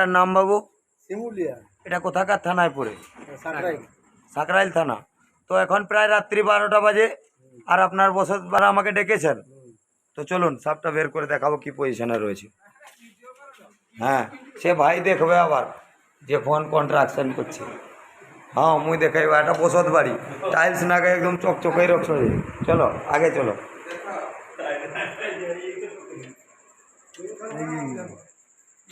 জায়গাটার নাম বাবু? শিমুলিয়া। এটা কোথাকার থানায় পড়ে? সাকরাই সাকরাইল থানা। তো এখন প্রায় রাত্রি বারোটা বাজে আর আপনার বসত বাড়া আমাকে ডেকেছেন? তো চলুন সাপটা বের করে দেখাবো কি পজিশনে রয়েছে। হ্যাঁ সে ভাই দেখবে আবার যে ফোন কন্ট্রাকশন করছে। হ্যাঁ মুই দেখাইব একটা বসত বাড়ি। টাইলস না গায়ে একদম চকচকাই রক্ষ চলো আগে চলো।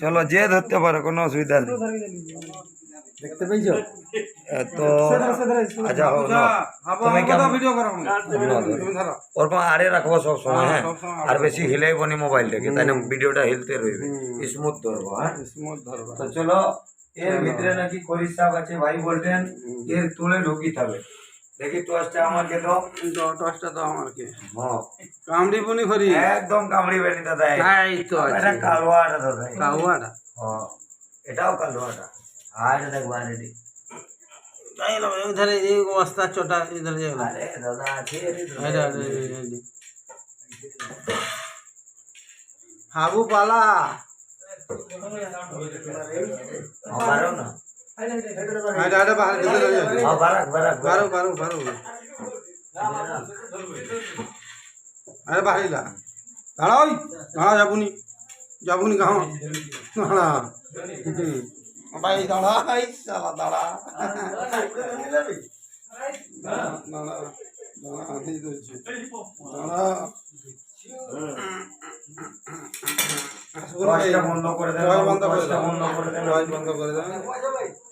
চলো যে ধরতে পারো কোনো অসুবিধা নেই দেখতে পেয়েছ এ, তো আচ্ছা হোক না তুমি কেমন ভিডিও করো না, ধরো। ওরকম আরে রাখব সব সময় হ্যাঁ আর বেশি হিলাইব নি মোবাইলটাকে তাই না ভিডিওটা হিলতে রইবে স্মুথ ধরবো হ্যাঁ স্মুথ ধরবা তো চলো এর ভিতরে নাকি খরিদ সাপ আছে ভাই বলতেন এর তুলে ঢুকি থাকবে দেখি টসটা আমাকে তো টসটা তো আমার কি হ্যাঁ। কামড়ি বুনি করি? একদম কামড়ি বেনি দাদা এই তো এটা কালোয়াটা দাদা কাউয়াটা হ্যাঁ। এটাও কালোয়াটা। আর তাই না ইধারে এই অবস্থা ছোটা ইধার আরে দাদা। হাবু পালা। হ্যাঁ, না। হ্যাঁ, আরে বাহিলা। দাঁড়া ওই। দাঁড়া যাবুনি। যাবুনি গাঁ দাঁড়া। ভাই দাঁড়া দাঁড়া। দাঁড়া দাঁড়া এই ধরছি। দাঁড়া আসব না ভাই। টর্চটা বন্ধ করে দেন বন্ধ করে টর্চটা বন্ধ করে দেন। বন্ধ করে দাও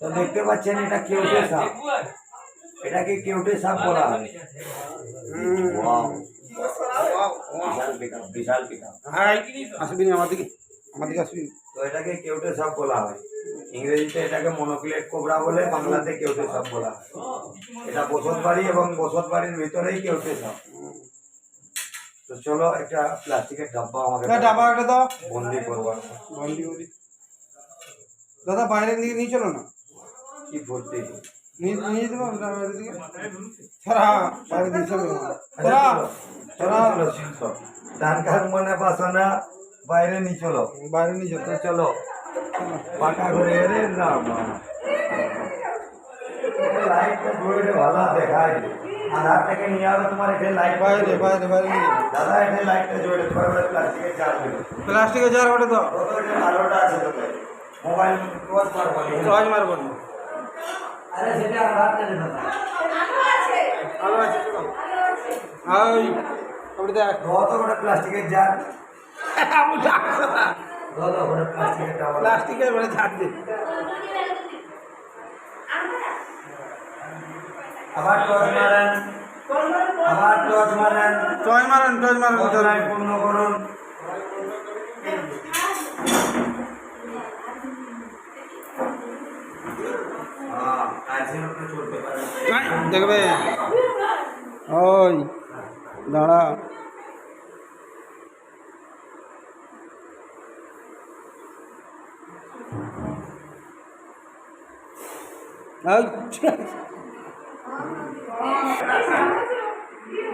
তো দেখতে পাচ্ছেন এটা কেউটে সাপ? এটাকে কেউটে সাপ বলা হয়? বিশাল পিকআপ বিশাল পিকআপ হাই আসবি না আমার দিকে আমার দিকে আসবি তো এটাকে কেউটে সাপ বলা হয়? ইংরেজিতে এটাকে মনোক্লেট কোবরা বলে বাংলাতে কেউটে সাপ বলা হয়? এটা বসত বাড়ি এবং বসত বাড়ির ভিতরেই কেউটে সাপ? তো চলো একটা প্লাস্টিকের ডাব্বা আমাকে না ডাবা একটা দাও। বন্দি করব। বন্দি বন্দি দাদা বাইরের দিকে নিয়ে চলো না। কি ভর্তি নিয়ে নিয়ে যেতে বাইরের দিকে? ছাড়া বাইরের দিকে চলো ছাড়া ছাড়া। ধানকার মনে বাসনা বাইরে নিয়ে চলো। বাইরে নিয়ে তো চলো। পাকা করে রে রাম লাইটটা জোরে ভালো দেখায়। আধার থেকে নিয়ে আলো তোমার এখানে লাইট বাইরে বাইরে বাইরে দাদা এখানে লাইটটা জোরে তোমার প্লাস্টিকের চার দিলো প্লাস্টিকের জার ওটা যে আলোটা আছে তোকে? মোবাইল টর্চ মারবো নি। সহজ মারবো না। আরে সেটা আধার থেকে দাদা। ভালো আছে। ওই ওটা দেখ। কত বড় প্লাস্টিকের জার কত বড় প্লাস্টিকের টাওয়ার প্লাস্টিকের মানে ঝাড় দে। আবার টর্চ মারেন। আবার টর্চ মারেন। টয় মারেন টয় মারেন কোথায় পূর্ণ করুন। দেখবে? ওই দাঁড়া। ওই,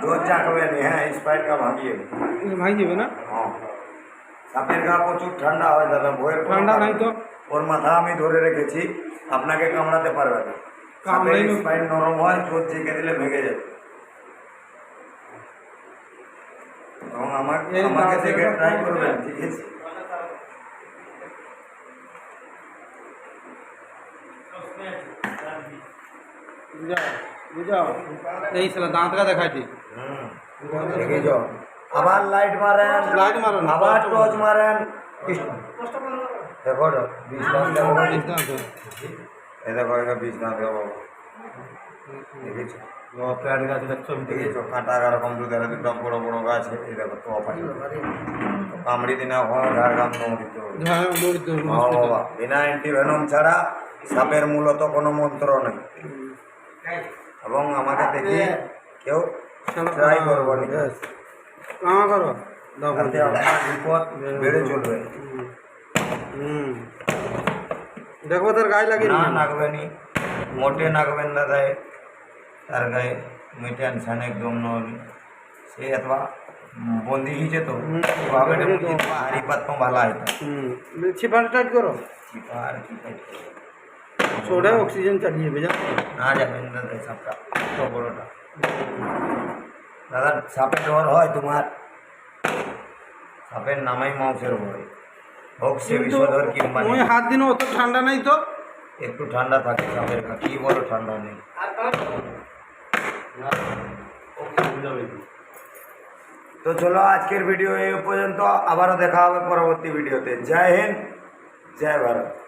রোজা খাবেন হ্যাঁ স্প্রাইট কাপ হাঁকিয়ে ভাই যাবে না হ্যাঁ সাপের গা প্রচুর ঠান্ডা হয় দাদা বইয়ের ঠান্ডা নাই তো ওর মাথা আমি ধরে রেখেছি আপনাকে কামড়াতে পারবে না কামড়াই স্প্রাইট নরম হয় চোর চেকে দিলে ভেঙে যাবে এবং আমার আমাকে দেখে ট্রাই করবেন ঠিক আছে Yeah. বুঝাও? এই সালা দাঁতটা দেখাচ্ছি হুম দেখে আবার লাইট মারেন লাইট মারেন। আবার টর্চ মারেন। দেখো দাঁত দেখো এই দেখো এটা বিষ দাঁত বাবা দেখেছ পেয়ার গাছ দেখছ? দেখেছ কাঁটা দুটো বড় বড় গাছ এই দেখো তো কামড়ি দিনে হয় ঝাড়গ্রাম দৌড়িতে বিনা অ্যান্টিভেনম ছাড়া সাপের মূলত কোনো মন্ত্র নেই। এবং আমাকে দেখি কেউ ট্রাই করব না। কামা করো। দাও তাতে আপনার বিপদ বেড়ে চলবে। হুম। দেখো তার গায়ে লাগে না নাগবে নি মোটে নাগবেন দাদাই তার গায়ে মুই টেনশন একদম নই। সে অথবা বন্দি হিছে তো। ভাবে হারি পাত ভালো হয় হুম। ছিপাটা টাইট করো। চিপা আর কি পাইতে ছোটায় অক্সিজেন চালিয়ে যাবে জানো না যাবেন দাদা সাপটা কত বড়টা দাদা সাপের ডর হয় তোমার সাপের নামাই মাংসের ভয় হোক সে বিষধর কিংবা ওই হাত দিন অত ঠান্ডা নাই তো একটু ঠান্ডা থাকে সাপের গা কি বলো ঠান্ডা নেই তো চলো আজকের ভিডিও এই পর্যন্ত আবারও দেখা হবে পরবর্তী ভিডিওতে জয় হিন্দ জয় ভারত